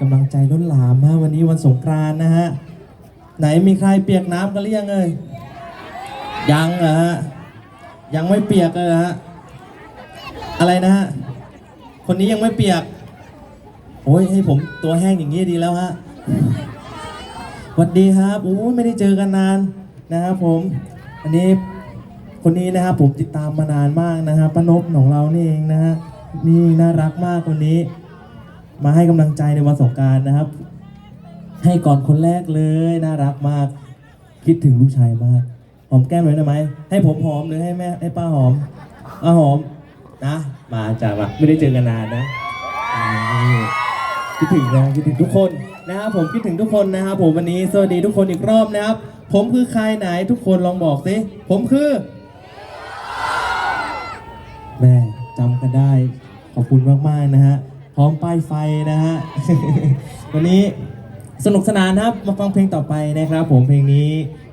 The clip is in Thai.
กำลังใจล้นหลามฮะวันนี้วันสงกรานต์นะฮะ ไหนมีใครเปียกน้ำกันหรือยังเอ่ยยังเหรอฮะยังไม่เปียกเลยฮะอะไรนะฮะคนนี้ยังไม่เปียกโอ้ยให้ผมตัวแห้งอย่างนี้ดีแล้วฮะสวัสดีครับโอ้ยไม่ได้เจอกันนานนะครับผม อันนี้คนนี้นะครับผมติดตามมานานมากนะฮะป้านพของเรานี่เองนะฮะนี่น่ารักมากคนนี้ มาให้กำลังใจในวันสงกรารนะครับ ให้ก่อนคนแรกเลยน่ารักมาก คิดถึงลูกชายมาก หอมแก้มเลยได้ไหมให้ผมหอมหรือให้แม่ให้ป้าหอมป้าหอมนะมาจ้ามาไม่ได้เจอกันนานนะอืมคิดถึงนะคิดถึงทุกคนนะครับผมคิดถึงทุกคนนะครับผมวันนี้สวัสดีทุกคนอีกรอบนะครับ ผมคือใครไหนทุกคนลองบอกสิผมคือ แม่จำกันได้ ขอบคุณมาก ๆ นะฮะ พร้อมป้ายไฟนะฮะ วันนี้สนุกสนานครับ มาฟังเพลงต่อไปนะครับ ผมเพลงนี้